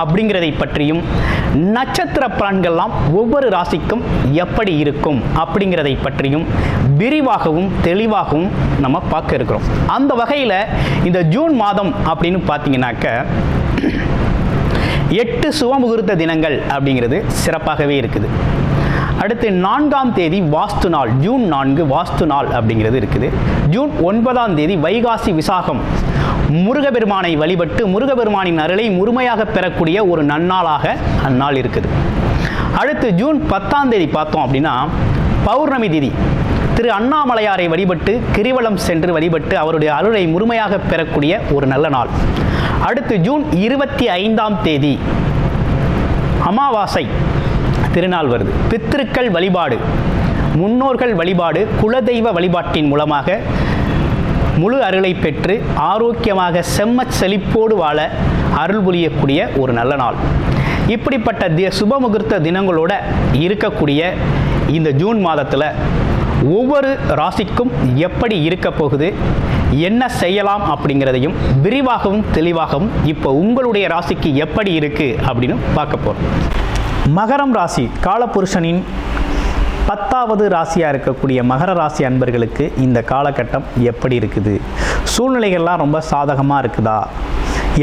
அப்படிங்கிறதை பற்றியும் நட்சத்திர பலன்கள்லாம் ஒவ்வொரு ராசிக்கும் எப்படி இருக்கும் அப்படிங்கிறதை பற்றியும் விரிவாகவும் தெளிவாகவும் நம்ம பார்க்க இருக்கிறோம். அந்த வகையில் இந்த ஜூன் மாதம் அப்படின்னு பார்த்தீங்கன்னாக்க எட்டு சுவமுகூர்த்த தினங்கள் அப்படிங்கிறது சிறப்பாகவே இருக்குது. அடுத்து நான்காம் தேதி வாஸ்து நாள் ஜூன் நான்கு வாஸ்து நாள் அப்படிங்கிறது இருக்குது. ஜூன் ஒன்பதாம் தேதி வைகாசி விசாகம் முருகபெருமானை வழிபட்டு முருகபெருமானின் அருளை முழுமையாக பெறக்கூடிய ஒரு நன்னாளாக அந்நாள் இருக்குது. அடுத்து ஜூன் பத்தாம் தேதி பார்த்தோம் அப்படின்னா பௌர்ணமி திதி. திரு அண்ணாமலையாரை வழிபட்டு கிரிவலம் சென்று வழிபட்டு அவருடைய அருளை முழுமையாக பெறக்கூடிய ஒரு நல்ல நாள். அடுத்து ஜூன் இருபத்தி ஐந்தாம் தேதி அமாவாசை திருநாள் வருது. பித்திருக்கள் வழிபாடு முன்னோர்கள் வழிபாடு குலதெய்வ வழிபாட்டின் மூலமாக முழு அருளை பெற்று ஆரோக்கியமாக செம்மச் செழிப்போடு வாழ அருள் புரியக்கூடிய ஒரு நல்ல நாள். இப்படிப்பட்ட தி சுபமுகூர்த்த தினங்களோட இருக்கக்கூடிய இந்த ஜூன் மாதத்தில் ஒவ்வொரு ராசிக்கும் எப்படி இருக்க போகுது என்ன செய்யலாம் அப்படிங்கிறதையும் விரிவாகவும் தெளிவாகவும் இப்போ உங்களுடைய ராசிக்கு எப்படி இருக்குது அப்படின்னு பார்க்க போகிறோம் மகரம் ராசி காலபுருஷனின் பத்தாவது ராசியாக இருக்கக்கூடிய மகர ராசி அன்பர்களுக்கு இந்த காலகட்டம் எப்படி இருக்குது? சூழ்நிலைகள்லாம் ரொம்ப சாதகமாக இருக்குதா?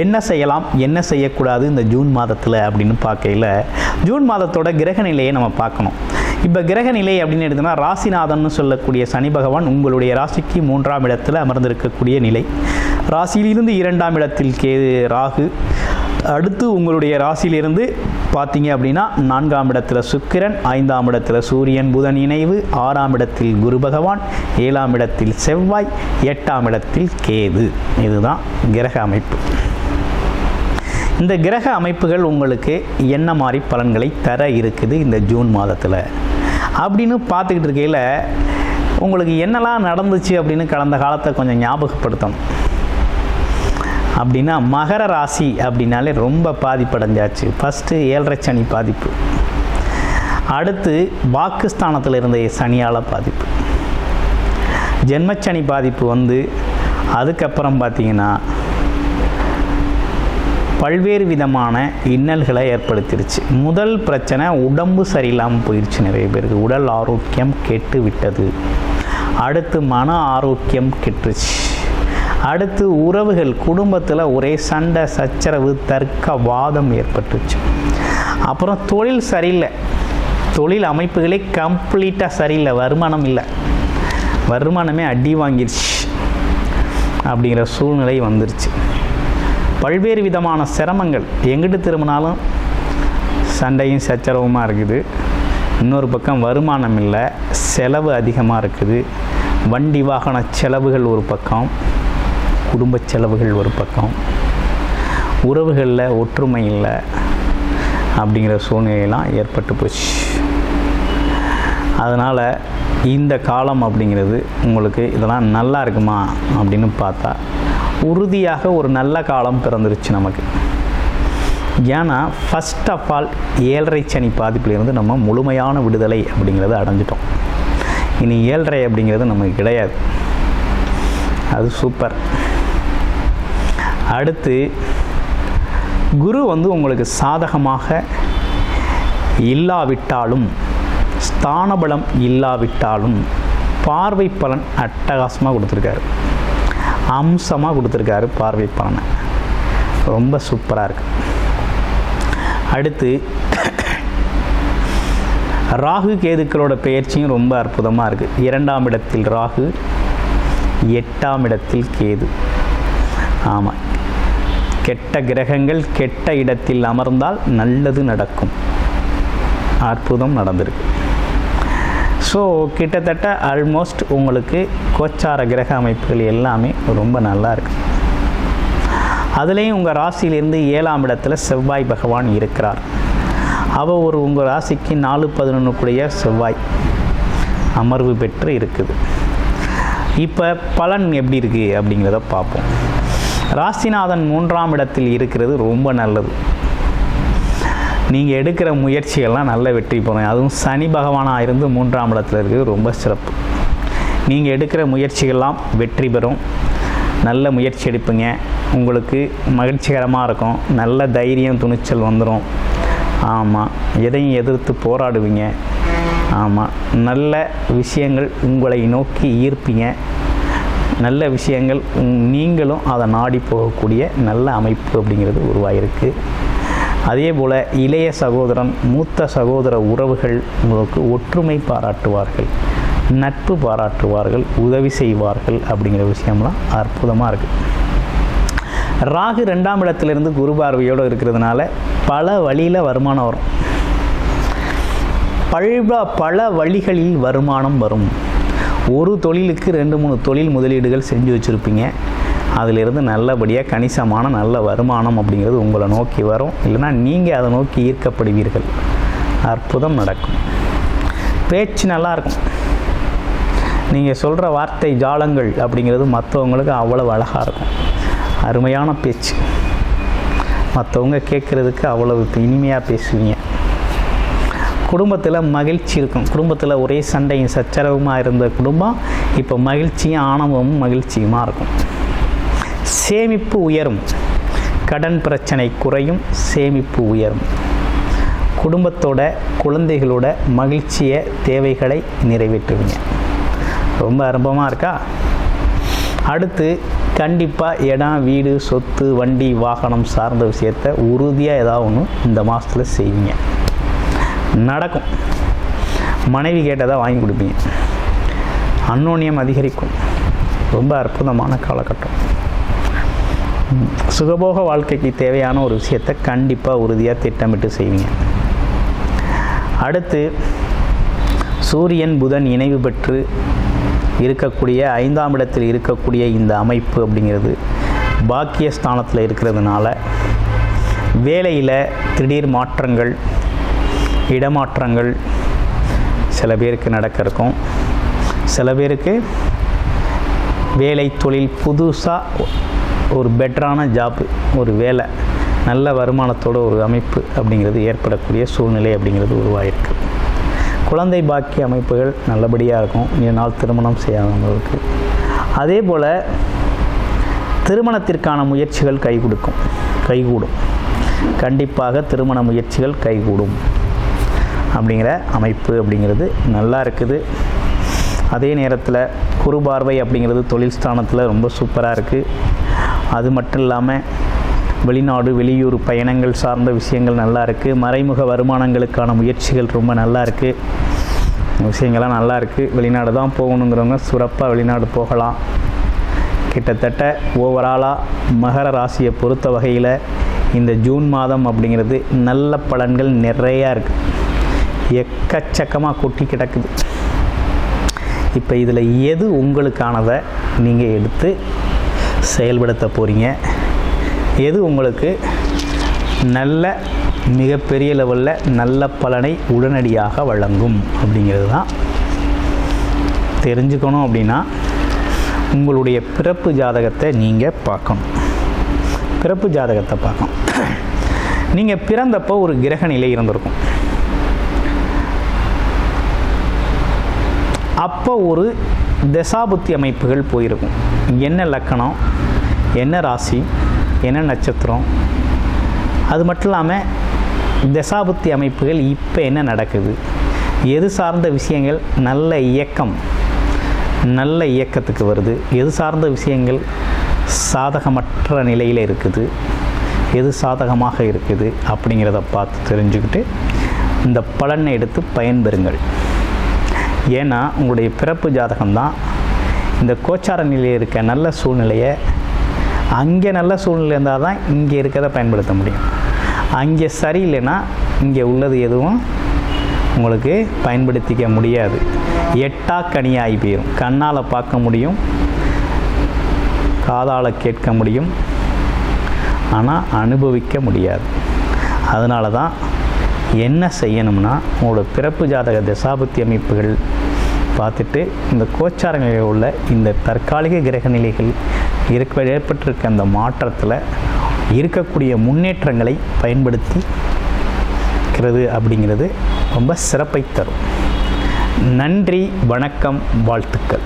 என்ன செய்யலாம்? என்ன செய்யக்கூடாது இந்த ஜூன் மாதத்தில் அப்படின்னு பார்க்கையில் ஜூன் மாதத்தோட கிரக நிலையை நம்ம பார்க்கணும். இப்போ கிரக நிலை அப்படின்னு எடுத்தோம்னா ராசிநாதன் சொல்லக்கூடிய சனி பகவான் உங்களுடைய ராசிக்கு மூன்றாம் இடத்தில் அமர்ந்திருக்கக்கூடிய நிலை. ராசியிலிருந்து இரண்டாம் இடத்தில் கே ராகு அடுத்து உங்களுடைய ராசியிலிருந்து பார்த்தீங்க அப்படின்னா நான்காம் இடத்துல சுக்கிரன் ஐந்தாம் இடத்துல சூரியன் புதன் இணைவு ஆறாம் இடத்தில் குரு பகவான் ஏழாம் இடத்தில் செவ்வாய் எட்டாம் இடத்தில் கேது. இதுதான் கிரக அமைப்பு. இந்த கிரக அமைப்புகள் உங்களுக்கு என்ன மாதிரி பலன்களை தர இருக்குது இந்த ஜூன் மாதத்தில்? அப்படின்னு பார்த்துக்கிட்டு இருக்கையில் உங்களுக்கு என்னெல்லாம் நடந்துச்சு அப்படின்னு கடந்த காலத்தை கொஞ்சம் ஞாபகப்படுத்தணும். அப்படின்னா மகர ராசி அப்படின்னாலே ரொம்ப பாதிப்படைஞ்சாச்சு. ஃபஸ்ட்டு ஏழரை சனி பாதிப்பு. அடுத்து பாகிஸ்தானத்தில் இருந்த சனியால் பாதிப்பு. ஜென்மச்சனி பாதிப்பு வந்து அதுக்கப்புறம் பார்த்தீங்கன்னா பல்வேறு விதமான இன்னல்களை ஏற்படுத்திருச்சு. முதல் பிரச்சனை உடம்பு சரியில்லாமல் போயிடுச்சு நிறைய பேருக்கு. உடல் ஆரோக்கியம் கெட்டு விட்டது அடுத்து மன ஆரோக்கியம் கெட்டுருச்சு. அடுத்து உறவுகள் குடும்பத்தில் ஒரே சண்டை சச்சரவு தர்க்க வாதம் ஏற்பட்டுச்சு. அப்புறம் தொழில் சரியில்லை. தொழில் அமைப்புகளே கம்ப்ளீட்டாக சரியில்லை. வருமானம் இல்லை. வருமானமே அடி வாங்கிருச்சு அப்படிங்கிற சூழ்நிலை வந்துருச்சு. பல்வேறு விதமான சிரமங்கள். எங்கிட்டு திரும்பினாலும் சண்டையும் சச்சரவுமாக இருக்குது. இன்னொரு பக்கம் வருமானம் இல்லை. செலவு அதிகமாக இருக்குது. வண்டி வாகன செலவுகள் ஒரு பக்கம். குடும்ப செலவுகள் ஒரு பக்கம் உறவுகளில் ஒற்றுமை இல்லை அப்படிங்கிற சூழ்நிலையெல்லாம் ஏற்பட்டு போச்சு. அதனால் இந்த காலம் அப்படிங்கிறது உங்களுக்கு இதெல்லாம் நல்லா இருக்குமா அப்படின்னு பார்த்தா உறுதியாக ஒரு நல்ல காலம் பிறந்துருச்சு நமக்கு. ஏன்னா ஃபஸ்ட் ஆஃப் ஆல் ஏழரை சனி பாதிப்பிலிருந்து நம்ம முழுமையான விடுதலை அப்படிங்கிறத அடைஞ்சிட்டோம். இனி ஏழரை அப்படிங்கிறது நமக்கு கிடையாது. அது சூப்பர் அடுத்து குரு வந்து உங்களுக்கு சாதகமாக இல்லாவிட்டாலும் ஸ்தானபலம் இல்லாவிட்டாலும் பார்வை பலன் அட்டகாசமாக கொடுத்துருக்காரு. அம்சமாக கொடுத்துருக்காரு பார்வை பலனை. ரொம்ப சூப்பராக இருக்கு. அடுத்து ராகு கேதுக்களோட பெயர்ச்சியும் ரொம்ப அற்புதமாக இருக்குது இரண்டாம் இடத்தில் ராகு எட்டாம் இடத்தில் கேது. ஆமாம் கெட்ட கிரகங்கள் கெட்ட இடத்தில் அமர்ந்தால் நல்லது நடக்கும். அற்புதம் நடந்திருக்கு. ஸோ கிட்டத்தட்ட ஆல்மோஸ்ட் உங்களுக்கு கோச்சார கிரக அமைப்புகள் எல்லாமே ரொம்ப நல்லா இருக்கு. அதுலேயும் உங்கள் ராசியிலிருந்து ஏழாம் இடத்துல செவ்வாய் பகவான் இருக்கிறார். அவள் ஒரு உங்கள் ராசிக்கு நாலு பதினொன்றுக்குடைய செவ்வாய் அமர்வு பெற்று இருக்குது. இப்போ பலன் எப்படி இருக்குது அப்படிங்கிறத பார்ப்போம். ராசிநாதன் மூன்றாம் இடத்தில் இருக்கிறது ரொம்ப நல்லது. நீங்கள் எடுக்கிற முயற்சிகள்லாம் நல்ல வெற்றி பெறும். அதுவும் சனி பகவானாக இருந்து மூன்றாம் இடத்துல இருக்கிறது ரொம்ப சிறப்பு. நீங்கள் எடுக்கிற முயற்சிகள்லாம் வெற்றி பெறும். நல்ல முயற்சி எடுப்பீங்க. உங்களுக்கு மகிழ்ச்சிகரமாக இருக்கும். நல்ல தைரியம் துணிச்சல் வந்துடும் ஆமாம் எதையும் எதிர்த்து போராடுவீங்க. ஆமாம் நல்ல விஷயங்கள் உங்களை நோக்கி ஈர்ப்பீங்க. நல்ல விஷயங்கள் நீங்களும் அதை நாடி போகக்கூடிய நல்ல அமைப்பு அப்படிங்கிறது உருவாயிருக்கு. அதே போல் இளைய சகோதரன் மூத்த சகோதர உறவுகள் உங்களுக்கு ஒற்றுமை பாராட்டுவார்கள் நட்பு பாராட்டுவார்கள் உதவி செய்வார்கள் அப்படிங்கிற விஷயம்லாம் அற்புதமாக இருக்குது ராகு ரெண்டாம் இடத்துலேருந்து குரு பார்வையோடு இருக்கிறதுனால பல வழியில் வருமானம் வரும். பல்வ பல வழிகளில் வருமானம் வரும். ஒரு தொழிலுக்கு ரெண்டு மூணு தொழில் முதலீடுகள் செஞ்சு வச்சுருப்பீங்க. அதிலிருந்து நல்லபடியாக கணிசமான நல்ல வருமானம் அப்படிங்கிறது உங்களை நோக்கி வரும். இல்லைன்னா நீங்கள் அதை நோக்கி ஈர்க்கப்படுவீர்கள். அற்புதம் நடக்கும். பேச்சு நல்லாயிருக்கும். நீங்கள் சொல்கிற வார்த்தை ஜாலங்கள் அப்படிங்கிறது மற்றவங்களுக்கு அவ்வளவு அழகாக இருக்கும். அருமையான பேச்சு. மற்றவங்க கேட்குறதுக்கு அவ்வளவு இனிமையாக பேசுவீங்க. குடும்பத்தில் மகிழ்ச்சி இருக்கும். குடும்பத்தில் ஒரே சண்டையும் சச்சரவுமா இருந்த குடும்பம் இப்போ மகிழ்ச்சியும் ஆணவமும் மகிழ்ச்சியுமாக இருக்கும். சேமிப்பு உயரும். கடன் பிரச்சனை குறையும் சேமிப்பு உயரும். குடும்பத்தோட குழந்தைகளோட மகிழ்ச்சிய தேவைகளை நிறைவேற்றுவீங்க. ரொம்ப அரும்பமாக இருக்கா? அடுத்து கண்டிப்பாக இடம் வீடு சொத்து வண்டி வாகனம் சார்ந்த விஷயத்த உறுதியாக ஏதாவது ஒன்று இந்த மாதத்தில் செய்வீங்க. நடக்கும். மனைவி கேட்டதை வாங்கி கொடுப்பீங்க. அன்னோன்யம் அதிகரிக்கும். ரொம்ப அற்புதமான காலகட்டம். சுகபோக வாழ்க்கைக்கு தேவையான ஒரு விஷயத்தை கண்டிப்பாக உறுதியாக திட்டமிட்டு செய்வீங்க. அடுத்து சூரியன் புதன் இணைவு பெற்று இருக்கக்கூடிய ஐந்தாம் இடத்தில் இருக்கக்கூடிய இந்த அமைப்பு அப்படிங்கிறது பாக்கிய ஸ்தானத்தில் இருக்கிறதுனால வேலையில் திடீர் மாற்றங்கள் இடமாற்றங்கள் சில பேருக்கு நடக்க இருக்கும் சில பேருக்கு வேலை தொழில் புதுசாக ஒரு பெட்டரான ஜாப்பு ஒரு வேலை நல்ல வருமானத்தோட ஒரு அமைப்பு அப்படிங்கிறது ஏற்படக்கூடிய சூழ்நிலை அப்படிங்கிறது உருவாயிருக்கு. குழந்தை பாக்கி அமைப்புகள் நல்லபடியாக இருக்கும். இதனால் திருமணம் செய்யாதவங்களுக்கு. அதே போல் திருமணத்திற்கான முயற்சிகள் கை கொடுக்கும் கைகூடும். கண்டிப்பாக திருமண முயற்சிகள் கைகூடும். அப்படிங்கிற அமைப்பு அப்படிங்கிறது நல்லா இருக்குது. அதே நேரத்தில் குறுபார்வை அப்படிங்கிறது தொழில் ஸ்தானத்தில் ரொம்ப சூப்பராக இருக்குது அது மட்டும் இல்லாமல் வெளிநாடு வெளியூர் பயணங்கள் சார்ந்த விஷயங்கள் நல்லா இருக்குது மறைமுக வருமானங்களுக்கான முயற்சிகள் ரொம்ப நல்லா இருக்குது விஷயங்கள்லாம் நல்லா இருக்குது வெளிநாடு தான் போகணுங்கிறவங்க சிறப்பாக வெளிநாடு போகலாம். கிட்டத்தட்ட ஓவராலாக மகர ராசியை பொறுத்த வகையில் இந்த ஜூன் மாதம் அப்படிங்கிறது நல்ல பலன்கள் நிறையா இருக்குது எக்கச்சக்கமாக கொட்டி கிடக்குது. இப்போ இதில் எது உங்களுக்கானதை நீங்கள் எடுத்து செயல்படுத்த போகிறீங்க எது உங்களுக்கு நல்ல மிகப்பெரிய லெவலில் நல்ல பலனை உடனடியாக வழங்கும் அப்படிங்கிறது தான். தெரிஞ்சுக்கணும் அப்படின்னா உங்களுடைய பிறப்பு ஜாதகத்தை நீங்கள் பார்க்கணும். பிறப்பு ஜாதகத்தை பார்க்கணும். நீங்கள் பிறந்தப்போ ஒரு கிரக நிலை இருந்திருக்கும். அப்போ ஒரு தசாபுத்தி அமைப்புகள் போயிருக்கும். என்ன லக்கணம் என்ன ராசி என்ன நட்சத்திரம் அது மட்டும் இல்லாமல் தசாபுத்தி அமைப்புகள் இப்போ என்ன நடக்குது? எது சார்ந்த விஷயங்கள் நல்ல இயக்கம் நல்ல இயக்கத்துக்கு வருது? எது சார்ந்த விஷயங்கள் சாதகமற்ற நிலையில் இருக்குது? எது சாதகமாக இருக்குது? அப்படிங்கிறத பார்த்து தெரிஞ்சுக்கிட்டு இந்த பலனை எடுத்து பயன்பெறுங்கள். ஏன்னா உங்களுடைய பிறப்பு ஜாதகம்தான். இந்த கோச்சார நிலையில் இருக்க நல்ல சூழ்நிலையை அங்கே நல்ல சூழ்நிலை இருந்தால் தான் இங்கே இருக்கிறத பயன்படுத்த முடியும். அங்கே சரியில்லைன்னா இங்கே உள்ளது எதுவும் உங்களுக்கு பயன்படுத்திக்க முடியாது. எட்டா கனியாகி போயிடும் கண்ணால் பார்க்க முடியும். காதால் கேட்க முடியும். ஆனால் அனுபவிக்க முடியாது. அதனால தான் என்ன செய்யணும்னா உங்களோட பிறப்பு ஜாதக தசாபுத்தி அமைப்புகள் பார்த்துட்டு இந்த கோச்சாரங்களில் உள்ள இந்த தற்காலிக கிரக நிலைகள் இருக்க ஏற்பட்டிருக்க அந்த மாற்றத்தில் இருக்கக்கூடிய முன்னேற்றங்களை பயன்படுத்தி இருக்கிறது அப்படிங்கிறது ரொம்ப சிறப்பை தரும். நன்றி வணக்கம் வாழ்த்துக்கள்.